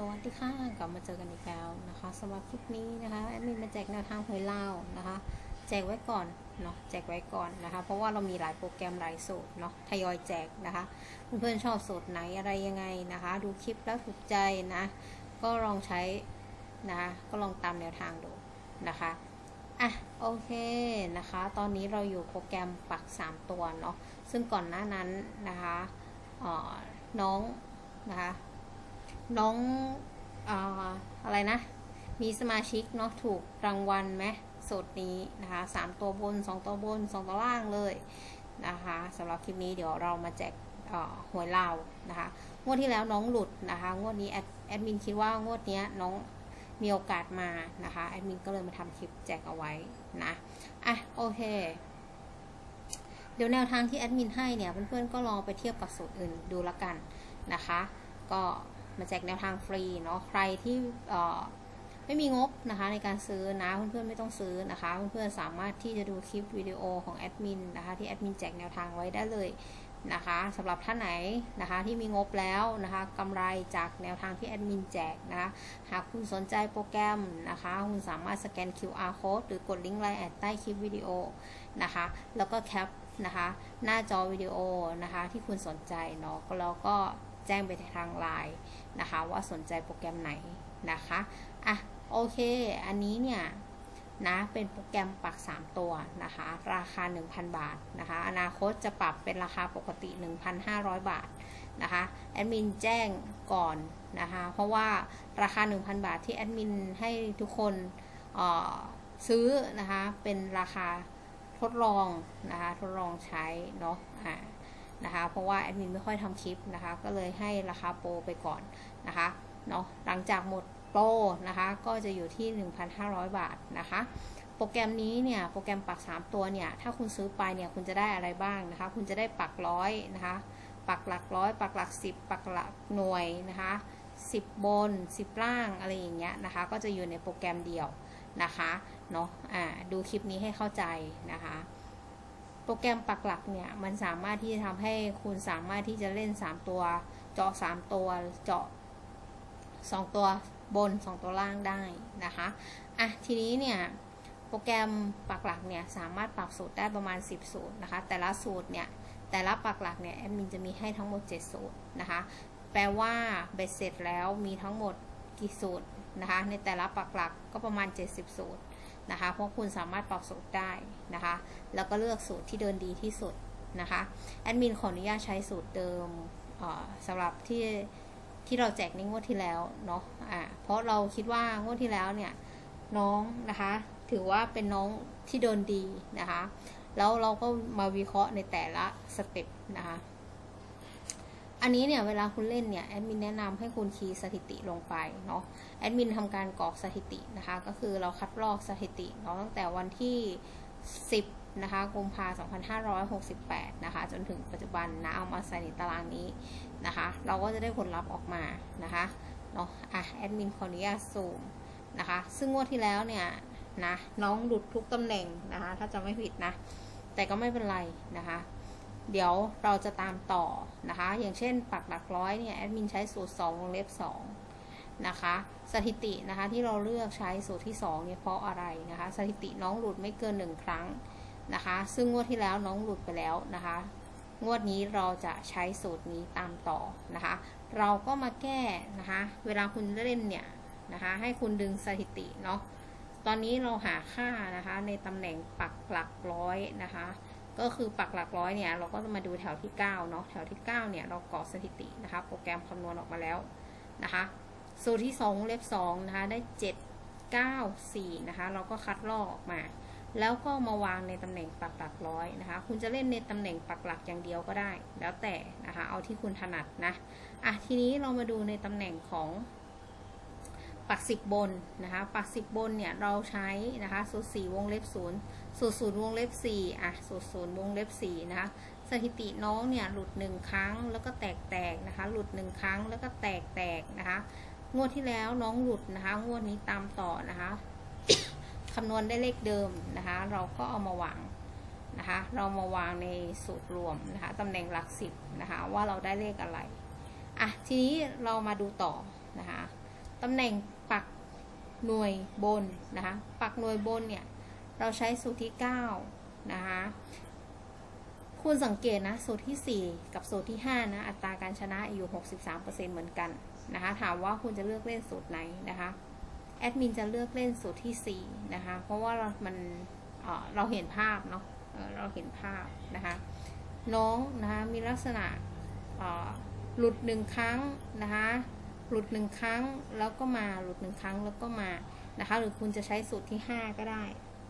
สวัสดีค่ะกลับมาเจอกันอีกแล้วนะคะสำหรับคลิปนี้นะคะแอดมินมาแจกแนวทางหวยเล่านะคะ แจกไว้ก่อนเนาะแจกไว้ก่อนนะคะ เพราะว่าเรามีหลายโปรแกรมหลายสูตรเนาะทยอยแจกนะคะ เพื่อนๆชอบสูตรไหนอะไรยังไงนะคะ ดูคลิปแล้วถูกใจนะ ก็ลองใช้นะคะก็ลองตามแนวทางดูนะคะอะโอเคนะคะ ตอนนี้เราอยู่โปรแกรมปัก 3 ตัวเนาะซึ่งก่อนหน้านั้นนะคะเอ่อน้องนะคะ น้องอาอะไรนะ มีสมาชิกเนาะถูกรางวัลไหมสูตรนี้นะคะสามตัวบนสองตัวบนสองตัวล่างเลยนะคะสำหรับคลิปนี้เดี๋ยวเรามาแจกหวยลานะคะงวดที่แล้วน้องหลุดนะคะงวดนี้แอดแอดมินคิดว่างวดนี้น้องมีโอกาสมานะคะแอดมินก็เลยมาทำคลิปแจกเอาไว้นะอะโอเค เดี๋ยวแนวทางที่แอดมินให้เนี่ยเพื่อนๆก็ลองไปเทียบกับสูตรอื่นดูละกันนะคะ ก็ มาแจกแนวทางฟรีเนาะใครที่ไม่มีงบนะคะในการซื้อนะเพื่อนๆไม่ต้องซื้อนะคะเพื่อนๆสามารถที่จะดูคลิปวิดีโอของแอดมินนะคะที่แอดมินแจกแนวทางไว้ได้เลยนะคะสำหรับท่านไหนนะคะที่มีงบแล้วนะคะกำไรจากแนวทางที่แอดมินแจกนะคะหากคุณสนใจโปรแกรมนะคะคุณสามารถสแกน QR code หรือกดลิงก์ไลน์แอดใต้คลิปวิดีโอนะคะแล้วก็แคปนะคะหน้าจอวิดีโอนะคะที่คุณสนใจเนาะแล้วก็ แจ้งไปทางไลน์นะคะว่าสนใจโปรแกรมไหนนะคะอะโอเค อันนี้เนี่ยนะเป็นโปรแกรมปัก 3 ตัวนะคะ ราคา 1,000 บาทนะคะ อนาคตจะปรับเป็นราคาปกติ 1,500 บาทนะคะแอดมินแจ้งก่อนนะคะ เพราะว่าราคา 1,000 บาทที่แอดมินให้ทุกคนซื้อนะคะ เป็นราคาทดลองนะคะ ทดลองใช้เนาะอ่า นะคะ เพราะว่าแอดมินไม่ค่อยทำคลิปนะคะ ก็เลยให้ราคาโปรไปก่อนนะคะเนาะหลังจากหมดโปรนะคะ ก็จะอยู่ที่ 1,500 บาทนะคะโปรแกรมนี้เนี่ยโปรแกรมปัก 3 ตัวเนี่ยถ้าคุณซื้อไปเนี่ยคุณจะได้อะไรบ้างนะคะ คุณจะได้ปักร้อยนะคะ ปักหลักร้อย ปักหลัก 10 ปักหลักหน่วยนะคะ 10 บน 10 ล่างอะไรอย่างเงี้ยนะคะ ก็จะอยู่ในโปรแกรมเดียวนะคะเนาะอ่าดูคลิปนี้ให้เข้าใจนะคะ โปรแกรมปักหลักเนี่ย มันสามารถที่จะทำให้คุณสามารถที่จะเล่น 3 ตัว เจาะ 3 ตัว เจาะ 2 ตัวบน 2 ตัวล่างได้นะคะ อะ ทีนี้เนี่ย โปรแกรมปักหลักเนี่ย สามารถปรับสูตรได้ประมาณ 10 สูตรนะคะ แต่ละสูตรเนี่ย แต่ละปักหลักเนี่ย แอดมินจะมีให้ทั้งหมด 7 สูตรนะคะ แปลว่าเบ็ดเสร็จแล้วมีทั้งหมดกี่สูตรนะคะ ในแต่ละปักหลักก็ประมาณ 70 สูตร นะคะเพราะคุณสามารถปรับสูตรได้นะคะ แล้วก็เลือกสูตรที่เดินดีที่สุดนะคะแอดมินขออนุญาตใช้สูตรเดิมสำหรับที่ที่เราแจกในงวดที่แล้วเนาะอ่าเพราะเราคิดว่างวดที่แล้วเนี่ยน้องนะคะ ถือว่าเป็นน้องที่เดินดีนะคะ แล้วเราก็มาวิเคราะห์ในแต่ละสเต็ปนะคะ อันนี้เนี่ยเวลาคุณเล่นเนี่ยแอดมินแนะนำให้คุณคีย์สถิติลงไปเนาะแอดมินทำการกรอกสถิตินะคะ ก็คือเราคัดลอกสถิติเนาะตั้งแต่วันที่ 10นะคะกุมภา2568 นะคะ จนถึงปัจจุบันนะเอามาใส่ในตารางนี้นะคะ เราก็จะได้ผลลัพธ์ออกมานะคะเนาะอะแอดมินขออนุญาตซูมนะคะ ซึ่งงวดที่แล้วเนี่ยนะน้องหลุดทุกตำแหน่งนะคะ ถ้าจะไม่ผิดนะ แต่ก็ไม่เป็นไรนะคะ เดี๋ยวเราจะตามต่อนะคะ อย่างเช่นปักหลักร้อยเนี่ยแอดมินใช้สูตร2วงเล็บ2นะคะ สถิตินะคะที่เราเลือกใช้สูตรที่2เนี่ยเพราะอะไรนะคะ สถิติน้องหลุดไม่เกิน 1 ครั้งนะคะ ซึ่งงวดที่แล้วน้องหลุดไปแล้วนะคะ งวดนี้เราจะใช้สูตรนี้ตามต่อนะคะ เราก็มาแก้นะคะ เวลาคุณเล่นเนี่ยนะคะให้คุณดึงสถิติเนาะ ตอนนี้เราหาค่านะคะในตำแหน่งปักหลักร้อยนะคะ ก็คือปักหลักร้อยเนี่ยเราก็จะมาดูแถวที่9เนาะแถวที่9เนี่ยเรากรอกสถิตินะคะโปรแกรมคำนวณออกมาแล้วนะคะสูตรที่ 2 เล็บ2นะคะได้ 7 9 4นะคะเราก็คัดลอกออกมา แล้วก็มาวางในตำแหน่งปักหลักร้อยนะคะคุณจะเล่นในตำแหน่งปักหลักอย่างเดียวก็ได้ แล้วแต่นะคะเอาที่คุณถนัดนะอะทีนี้เรามาดูในตำแหน่งของ ปักสิบบนนะคะปักสิบบนเนี่ยเราใช้นะคะสูตรสี่วงเล็บศูนย์สูตรศูนย์วงเล็บสี่อะสูตรศูนย์วงเล็บสี่นะคะสถิติน้องเนี่ยหลุดหนึ่งครั้งแล้วก็แตกแตกนะคะหลุดหนึ่งครั้งแล้วก็แตกแตกนะคะงวดที่แล้วน้องหลุดนะคะงวดนี้ตามต่อนะคะคำนวณได้เลขเดิมนะคะเราก็เอามาวางนะคะเรามาวางในสูตรรวมนะคะตำแหน่งหลักสิบนะคะว่าเราได้เลขอะไรอะทีนี้เรามาดูต่อนะคะตำแหน่ง หน่วยบนนะคะ ปักหน่วยบนเนี่ย เราใช้สูตรที่ 9 นะคะ คุณสังเกตนะ สูตรที่ 4 กับสูตรที่ 5 นะ อัตราการชนะอยู่ 63%เหมือนกันนะคะ ถามว่าคุณจะเลือกเล่นสูตรไหนนะคะ แอดมินจะเลือกเล่นสูตรที่ 4 นะคะ เพราะว่าเรามันเเราเห็นภาพเนาะเเราเห็นภาพนะคะ น้องนะคะมีลักษณะหลุดหนึ่งครั้งนะคะ หลุดหนึ่งครั้งแล้วก็มาหลุดหนึ่งครั้งแล้วก็มานะคะ หรือคุณจะใช้สูตรที่5ก็ได้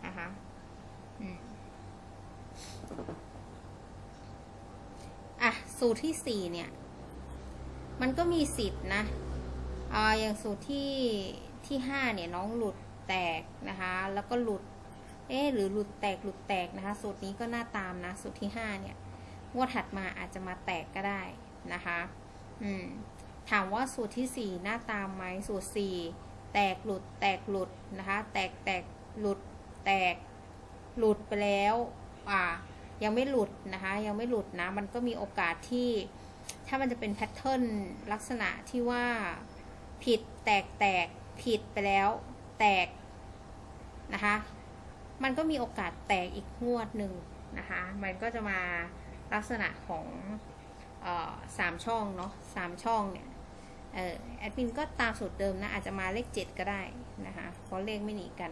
นะคะอะสูตรที่4เนี่ย มันก็มีสิทธิ์นะอ่าอย่างสูตรที่ที่5เนี่ยน้องหลุดแตกนะคะ แล้วก็หลุด เอ๊หรือหลุดแตกหลุดแตกนะคะ สูตรนี้ก็น่าตามนะ สูตรที่5เนี่ยงวดถัดมาอาจจะมาแตกก็ได้นะคะ อืม ถามว่าสูตรที่ 4 หน้าตามไหมสูตร 4 แตกหลุดแตกหลุดนะคะ แตกแตกหลุดแตกหลุดไปแล้วอ่ายังไม่หลุดนะคะ ยังไม่หลุดนะ มันก็มีโอกาสที่ถ้ามันจะเป็นแพทเทิร์นลักษณะที่ว่าผิดแตกแตกผิดไปแล้ว แตกนะคะ มันก็มีโอกาสแตกอีกงวดหนึ่งนะคะ มันก็จะมาลักษณะของออสามช่องเนาะสามช่องเนี่ย เออแอดมินก็ตามสูตรเดิมนะ อาจจะมาเลขเจ็ดก็ได้นะคะเพราะเลขไม่หนีกัน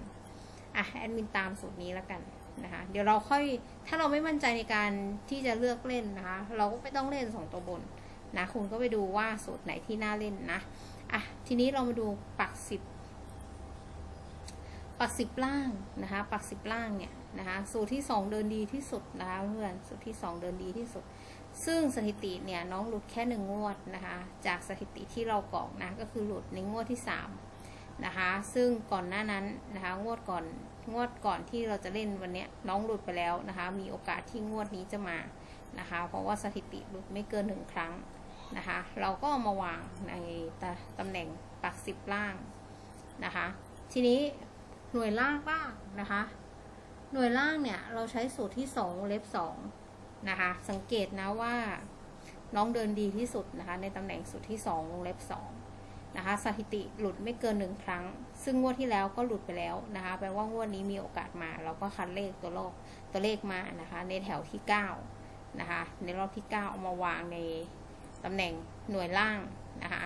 อะแอดมินตามสูตรนี้แล้วกันนะคะ เดี๋ยวเราค่อย ถ้าเราไม่มั่นใจในการที่จะเลือกเล่นนะคะ เราก็ไม่ต้องเล่นสองตัวบนนะ คุณก็ไปดูว่าสูตรไหนที่น่าเล่นนะ อะ ทีนี้เรามาดูปักสิบปักสิบล่างนะคะ ปักสิบล่างเนี่ยนะคะ สูตรที่สองเดินดีที่สุดนะคะเพื่อน สูตรที่สองเดินดีที่สุด ซึ่งสถิติเนี่ยน้องหลุดแค่หนึ่งงวดนะคะ จากสถิติที่เรากรอกนะก็คือหลุดในงวดที่สามนะคะ ซึ่งก่อนหน้านั้นนะคะ งวดก่อนงวดก่อนที่เราจะเล่นวันนี้น้องหลุดไปแล้วนะคะ มีโอกาสที่งวดนี้จะมานะคะ เพราะว่าสถิติหลุดไม่เกินหนึ่งครั้งนะคะ เราก็ามาวางในตำแหน่งปักสิบล่างนะคะ ทีนี้หน่วยล่างบ้างนะคะ หน่วยล่างเนี่ยเราใช้สูตรที่สองเล็บสอง นะคะ สังเกตนะว่าน้องเดินดีที่สุดนะคะ ในตำแหน่งสูตรที่สองวงเล็บสองนะคะ สถิติหลุดไม่เกินหนึ่งครั้ง ซึ่งงวดที่แล้วก็หลุดไปแล้วนะคะ แปลว่างวดนี้มีโอกาสมา เราก็คัดเลขตัวโลกตัวเลขมานะคะ ในแถวที่เก้านะคะ ในรอบที่เก้าเอามาวางในตำแหน่งหน่วยล่างนะคะ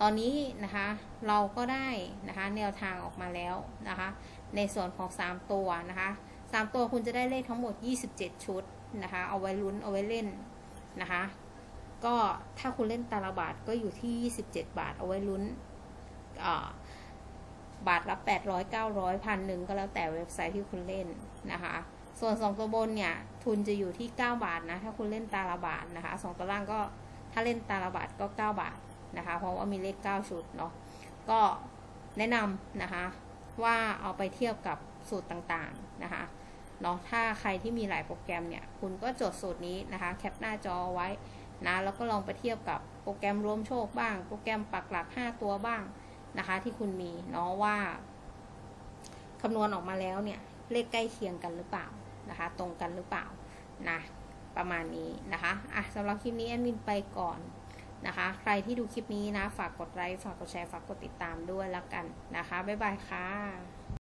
ตอนนี้นะคะเราก็ได้นะคะแนวทางออกมาแล้วนะคะ ในส่วนของ 3 ตัวนะคะ 3 ตัวคุณจะได้เลขทั้งหมด 27 ชุด นะคะ เอาไว้ลุ้นเอาไว้เล่นนะคะ ก็ถ้าคุณเล่นตาละบาทก็อยู่ที่ 27 บาทเอาไว้ลุ้นบาทละ800 900พันหนึ่งก็แล้วแต่เว็บไซต์ที่คุณเล่นนะคะ ส่วน 2 ตัวบนเนี่ย ทุนจะอยู่ที่ 9 บาทนะ ถ้าคุณเล่นตาละบาทนะคะ2ตัวล่างก็ถ้าเล่นตาละบาทก็ 9 บาทนะคะ เพราะว่ามีเลข 9 ชุดเนาะ ก็แนะนำนะคะว่าเอาไปเทียบกับสูตรต่างๆนะคะ เนาะถ้าใครที่มีหลายโปรแกรมเนี่ย คุณก็จดสูตรนี้นะคะ แคปหน้าจอไว้นะแล้วก็ลองไปเทียบกับโปรแกรมรวมโชคบ้าง โปรแกรมปักหลัก 5 ตัวบ้างนะคะ ที่คุณมีเนาะว่าคำนวณออกมาแล้วเนี่ย เลขใกล้เคียงกันหรือเปล่านะคะ ตรงกันหรือเปล่านะประมาณนี้นะคะอะสำหรับคลิปนี้แอดมินไปก่อนนะคะ ใครที่ดูคลิปนี้นะ ฝากกดไลค์ฝากกดแชร์ฝากกดติดตามด้วยแล้วกันนะคะบ๊ายบายค่ะ